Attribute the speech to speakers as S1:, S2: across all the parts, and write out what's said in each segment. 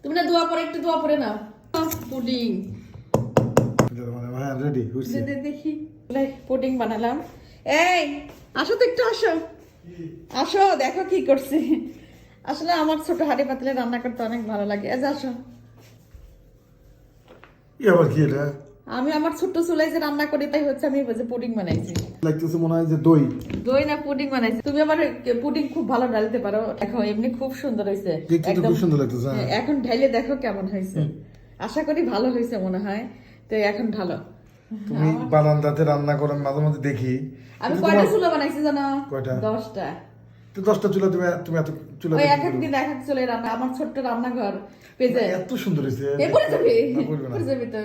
S1: তুমি না দোয়া পরে একটু দোয়া পরে না পুডিং
S2: মানে হ্যাঁ রেডি
S1: দেখি। পুডিং বানালাম। এই আসো তো একটু আসো। আসো দেখো কি করছি। আসলে আমার ছোট হাড়ি পাতলে রান্না করতে অনেক ভালো লাগে। আজ আসো।
S2: ই আবার কি এটা?
S1: আমি আমার ছোট্ট চুলাই যে রান্না করি তাই হচ্ছে আমি যে পুডিং বানাইছি।
S2: লাগতেছে মনে হয় যে দই।
S1: দই না পুডিং বানাইছি। তুমি আবার পুডিং খুব ভালো ঢালতে পারো। দেখো এমনি খুব সুন্দর হয়েছে।
S2: তো খুব সুন্দর লাগতেছে হ্যাঁ।
S1: হ্যাঁ, এখন ঢাইলে দেখো কেমন হয়েছে। আশা করি ভালো হয়েছে মনে হয়। তো এখন ঢালো।
S2: তুমি বারান্দাতে রান্না করেন মাঝে মাঝে দেখি।
S1: আমি কয়টা চুলা বানাইছি জানো?
S2: কয়টা?
S1: দশটা।
S2: তো দশটা চুলা তুমি তুমি এত চুলা
S1: ওই এক
S2: কি
S1: এক দিন এক এক চলে রান্না আমার ছোট্ট রান্নাঘর পেজে।
S2: এত সুন্দর হয়েছে।
S1: এ পড়ে যাবি। পড়ে যাবি তো।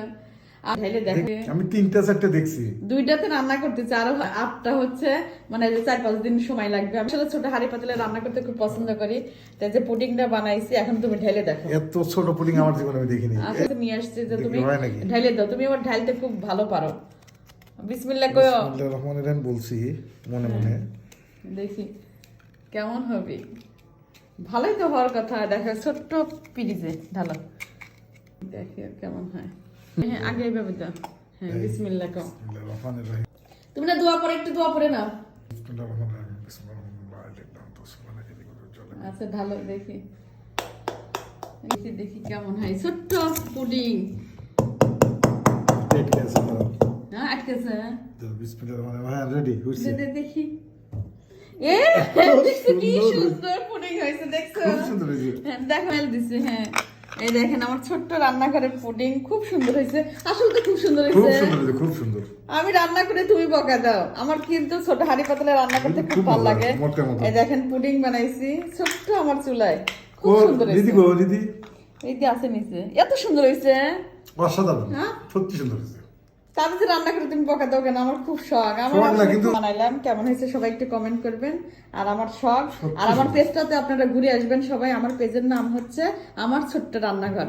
S2: আমি তিনটা চারটে দেখছি।
S1: দুইটাতে রান্না করতেছি আরও আটটা হচ্ছে মানে চার পাঁচ দিন সময় লাগবে। আমি আসলে ছোট হাড়ি পাতলে রান্না করতে খুব পছন্দ করি। তাই যে পুডিংটা বানাইছি এখন তুমি ঢেলে দেখো।
S2: এত ছোট পুডিং আমার জীবনে আমি দেখিনি।
S1: আচ্ছা নিয়ে আসছি যে তুমি
S2: হয়?
S1: ঢাইলে দাও। তুমি আবার ঢালতে খুব ভালো পারো। বিসমিল্লাহ কয়ো
S2: বিসমিল্লাহির রহমানির রহিম বলছি মনে মনে।
S1: দেখি কেমন হবে? ভালোই তো হওয়ার কথা। দেখো ছোট্ট পিরিজে ঢালো। দেখি কেমন হয়। হ্যাঁ আগে এইভাবে দাও হ্যাঁ বিসমিল্লাহ কও।
S2: রহিম।
S1: তুমি না দোয়া পরে একটু দোয়া পরে না
S2: বিসমিল্লাহির রহমানির রহিম বিসমিল্লাহির রহমানির রহিম তো সুবহানাকা লিখে চলে
S1: আচ্ছা ঢালো দেখি। দেখি দেখি কেমন হয়। ছোট্ট পুডিং। হ্যাঁ আটকেছে হ্যাঁ?
S2: তো রহিম হ্যাঁ রেডি হইছে
S1: দে- দে- দেখি। এ কি সুন্দর পুডিং হয়েছে দেখছ?
S2: খুব সুন্দর হয়েছে।
S1: হ্যাঁ, দেখো মেল দিছি হ্যাঁ। এই দেখেন আমার ছোট্ট রান্নাঘরের পুডিং খুব সুন্দর হয়েছে। আসলে তো খুব সুন্দর
S2: খুব সুন্দর হয়েছে খুব সুন্দর।
S1: আমি রান্না করে তুমি বকা দাও। আমার কিন্তু ছোট হাড়ি পাতলে রান্না করতে খুব ভালো লাগে। এই দেখেন পুডিং বানাইছি ছোট্ট আমার চুলায়। খুব সুন্দর
S2: দিদি
S1: হয়েছে।
S2: গো দিদি।
S1: এই যে আছে নিচে। এত সুন্দর হয়েছে।
S2: অসাধারণ।
S1: হ্যাঁ?
S2: সত্যি সুন্দর হয়েছে।
S1: রান্না করে তুমি বকা দাও কেন? আমার খুব শখ। আমার বানাইলাম। কেমন হয়েছে সবাই একটু কমেন্ট করবেন। আর আমার শখ আর আমার পেজটাতে আপনারা ঘুরে আসবেন সবাই। আমার পেজের নাম হচ্ছে আমার ছোট্ট রান্নাঘর।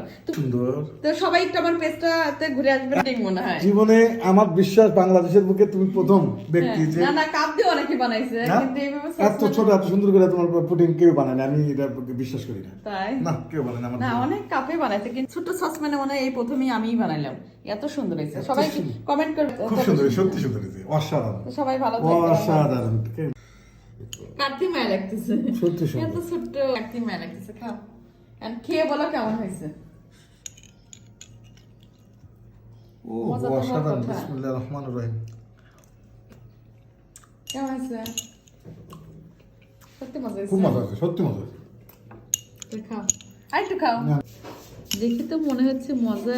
S1: তো সবাই একটু আমার পেজটাতে ঘুরে আসবেন ঠিক মনে হয়।
S2: জীবনে আমার বিশ্বাস বাংলাদেশের বুকে তুমি প্রথম ব্যক্তি
S1: হ্যাঁ,
S2: যে
S1: না না কাপ দিয়ে অনেকে বানাইছে? কিন্তু এইভাবে
S2: এত ছোট এত সুন্দর করে তোমার পুডিং কেউ বানায় আমি এটা বিশ্বাস করি না।
S1: তাই?
S2: না কেউ বানায় না আমার
S1: না অনেক কাপে বানাইছে। কিন্তু ছোট সসপ্যানে মনে হয় এই প্রথমেই আমিই বানাইলাম। এত সুন্দর হয়েছে। সবাই কমেন্ট করবে?
S2: খুব সুন্দর সত্যি সুন্দর অসাধারণ।
S1: সবাই ভালো থাকবে
S2: অসাধারণ।
S1: মায়া লাগতেছে।
S2: সত্যি সুন্দর।
S1: এত ছোট্ট মায়া লাগতেছে খাও And খেয়ে বলো কেমন হয়েছে?
S2: ও
S1: মজা
S2: অসাধারণ।
S1: কথা।
S2: বিসমিল্লাহির রহমানির রহিম।
S1: কেমন হয়েছে? সত্যি মজা
S2: খুব মজা হয়েছে সত্যি মজা হয়েছে।
S1: খাও। আর একটু খাও। দেখি তো মনে হচ্ছে মজা